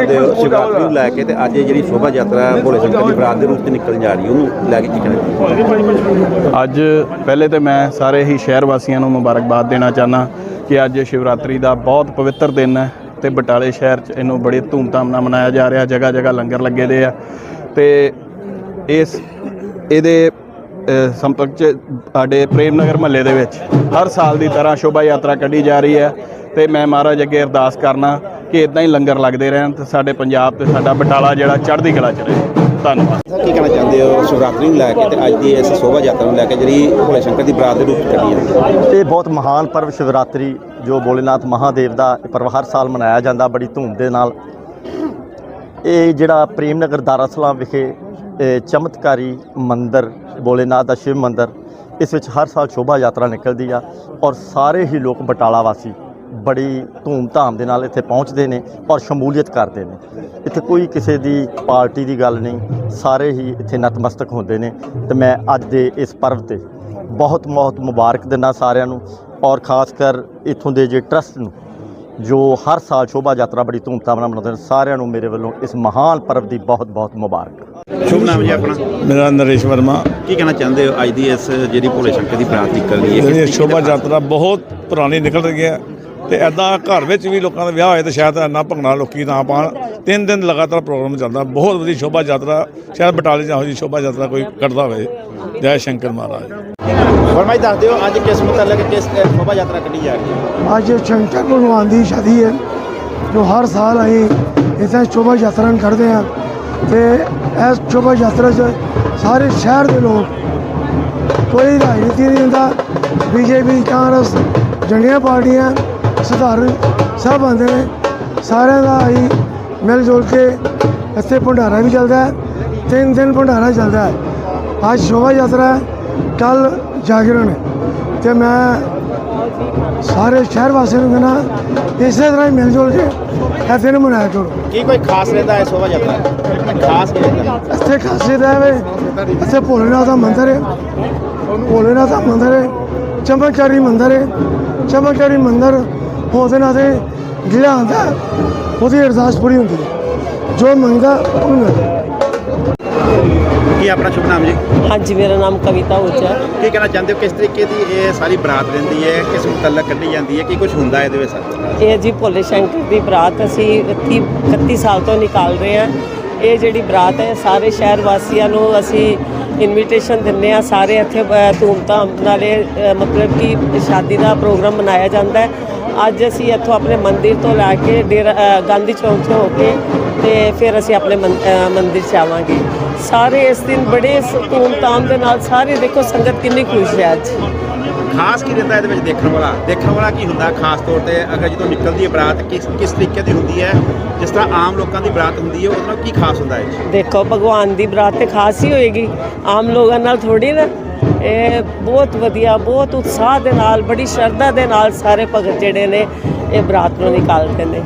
ਕੀ ਕਹਿਣਾ ਚਾਹੁੰਦੇ ਹੋ ਸ਼ਿਵਰਾਤਰੀ ਨੂੰ ਲੈ ਕੇ ਤੇ ਅੱਜ ਇਹ ਜਿਹੜੀ ਸ਼ੋਭਾ ਯਾਤਰਾ ਭੋਲੇ ਸ਼ੰਕਰ ਦੀ ਬਰਾਤ ਦੇ ਰੂਪ ਚ ਨਿਕਲਣ ਜਾ ਰਹੀ ਹੈ ਉਹਨੂੰ ਲੈ ਕੇ ਕੀ ਕਹਿਣਾ ਚਾਹੁੰਦੇ ਅੱਜ ਪਹਿਲੇ ਤੇ ਮੈਂ ਸਾਰੇ ਹੀ ਸ਼ਹਿਰ ਵਾਸੀਆਂ ਨੂੰ ਮੁਬਾਰਕਬਾਦ ਦੇਣਾ ਚਾਹਨਾ ਕਿ ਅੱਜ ਸ਼ਿਵਰਾਤਰੀ ਦਾ ਬਹੁਤ ਪਵਿੱਤਰ ਦਿਨ ਹੈ ਤੇ ਬਟਾਲੇ ਸ਼ਹਿਰ 'ਚ ਇਹਨੂੰ ਬੜੇ ਧੂਮਧਾਮ ਨਾਲ ਮਨਾਇਆ ਜਾ ਰਿਹਾ ਜਗ੍ਹਾ ਜਗ੍ਹਾ ਲੰਗਰ ਲੱਗੇ ਦੇ ਆ। ਤੇ ਇਸ ਇਹਦੇ ਅ, ਸੰਪਰਕ 'ਚ ਸਾਡੇ ਪ੍ਰੇਮ ਨਗਰ ਮਹੱਲੇ ਦੇ ਵਿੱਚ ਹਰ ਸਾਲ ਦੀ ਤਰ੍ਹਾਂ ਸ਼ੋਭਾ ਯਾਤਰਾ ਕੱਢੀ ਜਾ ਰਹੀ ਹੈ ਤੇ ਮੈਂ ਮਹਾਰਾਜ ਅੱਗੇ ਅਰਦਾਸ ਕਰਨਾ ਕਿ ਇਦਾਂ ਹੀ ਲੰਗਰ ਲੱਗਦੇ ਰਹਿਣ ਤੇ ਸਾਡੇ ਪੰਜਾਬ ਤੇ ਸਾਡਾ ਬਟਾਲਾ ਜਿਹੜਾ ਚੜ੍ਹਦੀ ਕਲਾ 'ਚ ਰਹੇ। ਧੰਨਵਾਦ। ਕੀ ਕਹਿਣਾ ਚਾਹੁੰਦੇ ਹੋ? ਸ਼ਿਵਰਾਤਰੀ ਨੂੰ ਲੈ ਕੇ ਤੇ ਅੱਜ ਦੀ ਇਸ ਸ਼ੋਭਾ ਯਾਤਰਾ ਨੂੰ ਲੈ ਕੇ ਜਿਹੜੀ ਭੋਲੇ ਸ਼ੰਕਰ ਦੀ ਬਰਾਤ ਦੇ ਰੂਪ ਚ ਕੱਢੀ ਜਾਂਦੀ ਹੈ। ਇਹ ਬਹੁਤ ਮਹਾਨ ਪਰਵ ਸ਼ਿਵਰਾਤਰੀ ਜੋ ਭੋਲੇਨਾਥ ਮਹਾਦੇਵ ਦਾ ਪਰਵ ਹਰ ਸਾਲ ਮਨਾਇਆ ਜਾਂਦਾ ਬੜੀ ਧੂਮ ਦੇ ਨਾਲ। ਇਹ ਜਿਹੜਾ ਪ੍ਰੇਮ ਨਗਰ ਦਾਰਾਸਲਾਮ ਵਿਖੇ ਇਹ ਚਮਤਕਾਰੀ ਮੰਦਿਰ ਭੋਲੇਨਾਥ ਦਾ ਸ਼ਿਵ ਮੰਦਿਰ ਇਸ ਵਿੱਚ ਹਰ ਸਾਲ ਸ਼ੋਭਾ ਯਾਤਰਾ ਨਿਕਲਦੀ ਆ ਔਰ ਸਾਰੇ ਹੀ ਲੋਕ ਬਟਾਲਾ ਵਾਸੀ ਬੜੀ ਧੂਮ-ਧਾਮ ਦੇ ਨਾਲ ਇੱਥੇ ਪਹੁੰਚਦੇ ਨੇ ਔਰ ਸ਼ਮੂਲੀਅਤ ਕਰਦੇ ਨੇ। ਇੱਥੇ ਕੋਈ ਕਿਸੇ ਦੀ ਪਾਰਟੀ ਦੀ ਗੱਲ ਨਹੀਂ ਸਾਰੇ ਹੀ ਇੱਥੇ ਨਤਮਸਤਕ ਹੁੰਦੇ ਨੇ ਤੇ ਮੈਂ ਅੱਜ ਦੇ ਇਸ ਪਰਵ ਤੇ ਬਹੁਤ ਬਹੁਤ ਮੁਬਾਰਕ ਦਿੰਦਾ ਸਾਰਿਆਂ ਨੂੰ ਔਰ ਖਾਸ ਕਰ ਇਥੋਂ ਦੇ ਜੇ ਟਰਸਟ ਨੂੰ ਜੋ ਹਰ ਸਾਲ ਸ਼ੋਭਾ ਯਾਤਰਾ ਬੜੀ ਧੂਮਧਾਮ ਨਾਲ ਮਨਾਉਂਦੇ ਨੇ ਸਾਰਿਆਂ ਨੂੰ ਮੇਰੇ ਵੱਲੋਂ ਇਸ ਮਹਾਨ ਪਰਵ ਦੀ ਬਹੁਤ ਬਹੁਤ ਮੁਬਾਰਕ। ਸ਼ੁਭ ਨਾਮ ਜੀ ਆਪਣਾ? ਮੇਰਾ ਨਰੇਸ਼ ਵਰਮਾ। ਕੀ ਕਹਿਣਾ ਚਾਹੁੰਦੇ ਹੋ ਅੱਜ ਦੀ ਇਸ ਜਿਹੜੀ ਭੋਲੇ ਸ਼ੰਕਰ ਦੀ ਨਿਕਲ ਰਹੀ ਹੈ? ਸ਼ੋਭਾ? ਯਾਤਰਾ ਬਹੁਤ ਪੁਰਾਣੀ ਨਿਕਲ ਰਹੀ ਹੈ। ਤੇ ਐਦਾਂ ਘਰ ਵਿੱਚ ਵੀ ਲੋਕਾਂ ਦਾ ਵਿਆਹ ਹੋਏ ਤੇ ਸ਼ਾਇਦ ਇੰਨਾ ਭੰਗਣਾ ਲੋਕੀ ਨਾ ਪਾਣ। ਤਿੰਨ ਦਿਨ ਲਗਾਤਾਰ ਪ੍ਰੋਗਰਾਮ ਚੱਲਦਾ ਬਹੁਤ ਵਧੀਆ ਸ਼ੋਭਾ ਯਾਤਰਾ ਸ਼ਾਇਦ ਬਟਾਲੇ ਜਾਂ ਜੀ ਸ਼ੋਭਾ ਯਾਤਰਾ ਕੋਈ ਕੱਢਦਾ ਹੋਵੇ। ਜੈ ਸ਼ੰਕਰ ਮਹਾਰਾਜ। ਵਰਮਾ ਜੀ ਦੱਸ ਦਿਓ ਅੱਜ ਕਿਸ ਮੁਤਲਕ ਕਿਸ ਸ਼ੋਭਾ ਯਾਤਰਾ ਕੱਢੀ ਜਾ ਰਹੀ ਹੈ? ਅੱਜ ਸ਼ੰਕਰ ਭਗਵਾਨ ਦੀ ਸ਼ਾਦੀ ਹੈ ਜੋ ਹਰ ਸਾਲ ਅਸੀਂ ਇਸੇ ਸ਼ੋਭਾ ਯਾਤਰਾ ਨੂੰ ਕਰਦੇ ਹਾਂ। ਤੇ ਇਸ ਸ਼ੋਭਾ ਯਾਤਰਾ 'ਚ ਸਾਰੇ ਸ਼ਹਿਰ ਦੇ ਲੋਕ ਕੋਈ ਰਾਜਨੀਤੀ ਨਹੀਂ ਹੁੰਦਾ। ਬੀਜੇਪੀ ਕਾਂਗਰਸ ਜੰਗੀਆਂ ਪਾਰਟੀਆਂ ਸਧਾਰਨ ਸਭ ਆਉਂਦੇ ਨੇ। ਸਾਰਿਆਂ ਦਾ ਅਸੀਂ ਮਿਲ ਜੁਲ ਕੇ ਇੱਥੇ ਭੰਡਾਰਾ ਵੀ ਚੱਲਦਾ ਹੈ। ਤਿੰਨ ਦਿਨ ਭੰਡਾਰਾ ਚੱਲਦਾ ਹੈ। ਅੱਜ ਸ਼ੋਭਾ ਯਾਤਰਾ ਕੱਲ ਜਾਗਰਣ ਹੈ। ਤੇ ਮੈਂ ਸਾਰੇ ਸ਼ਹਿਰ ਵਾਸੀਆਂ ਨੂੰ ਕਹਿੰਦਾ ਇਸੇ ਤਰ੍ਹਾਂ ਹੀ ਮਿਲ ਜੁਲ ਕੇ ਇਹ ਦਿਨ ਮਨਾਇਆ ਕਰੋ। ਕੀ ਕੋਈ ਖਾਸ ਰਹਿੰਦਾ ਹੈ ਸ਼ੋਭਾ ਯਾਤਰਾ? ਖਾਸ ਕੀ ਰਹਿੰਦਾ ਇੱਥੇ ਖਾਸੀਅਤ ਹੈ ਵੇ। ਇੱਥੇ ਭੋਲੇਨਾਥ ਦਾ ਮੰਦਿਰ ਹੈ। ਭੋਲੇਨਾਥ ਦਾ ਮੰਦਿਰ ਹੈ। ਚਮਤਕਾਰੀ ਮੰਦਿਰ ਹੈ। ਚਮਤਕਾਰੀ ਮੰਦਿਰ ਉਹਦੇ ਨਾਲ ਤੇ ਜਿਹੜਾ ਆਉਂਦਾ ਉਹਦੀ ਅਰਦਾਸ ਪੂਰੀ ਹੁੰਦੀ ਹੈ। ਜੋ ਮੰਗਦਾ ਉਹ ਮਿਲਦਾ ਕੀ ਆਪਣਾ ਸ਼ੁਭ ਨਾਮ ਜੀ? ਹਾਂਜੀ ਮੇਰਾ ਨਾਮ ਕਵਿਤਾ ਉਚਾ ਹੈ। ਕੀ ਕਹਿਣਾ ਚਾਹੁੰਦੇ ਹੋ? ਕਿਸ ਤਰੀਕੇ ਦੀ ਇਹ ਸਾਰੀ ਬਰਾਤ ਰਹਿੰਦੀ ਹੈ? ਕਿਸ ਮੁਤਲਕ ਕੱਢੀ ਜਾਂਦੀ ਹੈ? ਕੀ ਕੁਝ ਹੁੰਦਾ ਇਹਦੇ ਵਿੱਚ? ਇਹ ਜੀ ਭੋਲੇ ਸ਼ੰਕਰ ਦੀ ਬਰਾਤ ਅਸੀਂ 31 31 ਸਾਲ ਤੋਂ ਨਿਕਾਲ ਰਹੇ ਹਾਂ। ਇਹ ਜਿਹੜੀ ਬਰਾਤ ਹੈ ਸਾਰੇ ਸ਼ਹਿਰ ਵਾਸੀਆਂ ਨੂੰ ਅਸੀਂ ਇਨਵੀਟੇਸ਼ਨ ਦਿੰਦੇ ਆ ਸਾਰੇ ਇੱਥੇ ਅ, ਧੂਮਧਾਮ ਨਾਲ ਮਤਲਬ ਕਿ ਸ਼ਾਦੀ ਦਾ ਪ੍ਰੋਗਰਾਮ ਮਨਾਇਆ ਜਾਂਦਾ ਹੈ। ਅੱਜ ਅਸੀਂ ਇੱਥੋਂ ਆਪਣੇ ਮੰਦਿਰ ਤੋਂ ਲੈ ਕੇ ਡੇਰਾ ਗਾਂਧੀ ਚੌਂਕ ਤੋਂ ਹੋ ਕੇ ਤੇ ਫਿਰ ਅਸੀਂ ਆਪਣੇ ਮੰਦਿਰ ਚ ਆਵਾਂਗੇ। ਸਾਰੇ ਇਸ ਦਿਨ ਬੜੇ ਧੂਮ-ਧਾਮ ਦੇ ਨਾਲ ਸਾਰੇ ਦੇਖੋ ਸੰਗਤ ਕਿੰਨੀ ਖੁਸ਼ ਹੈ ਅੱਜ। ਖਾਸ ਕੀ ਰਹਿੰਦਾ ਇਹਦੇ ਵਿੱਚ ਦੇਖਣ ਵਾਲਾ? ਦੇਖਣ ਵਾਲਾ ਕੀ ਹੁੰਦਾ ਖਾਸ ਤੌਰ ਤੇ ਅਗਰ ਜਦੋਂ ਨਿਕਲਦੀ ਹੈ ਬਰਾਤ ਕਿਸ ਕਿਸ ਤਰੀਕੇ ਦੀ ਹੁੰਦੀ ਹੈ? ਜਿਸ ਤਰ੍ਹਾਂ ਆਮ ਲੋਕਾਂ ਦੀ ਬਰਾਤ ਹੁੰਦੀ ਹੈ ਉਹਦੇ ਨਾਲ ਕੀ ਖਾਸ ਹੁੰਦਾ ਹੈ? ਦੇਖੋ ਭਗਵਾਨ ਦੀ ਬਰਾਤ ਤੇ ਖਾਸ ਹੀ ਹੋਏਗੀ। ਆਮ ਲੋਕਾਂ ਨਾਲ ਥੋੜੀ ਨਾ ਇਹ ਬਹੁਤ ਵਧੀਆ, ਬਹੁਤ ਉਤਸ਼ਾਹ ਦੇ ਨਾਲ, ਬੜੀ ਸ਼ਰਧਾ ਦੇ ਨਾਲ ਸਾਰੇ ਭਗਤ ਜਿਹੜੇ ਨੇ ਇਹ ਬਰਾਤ ਨੂੰ ਨਿਕਾਲਦੇ ਨੇ।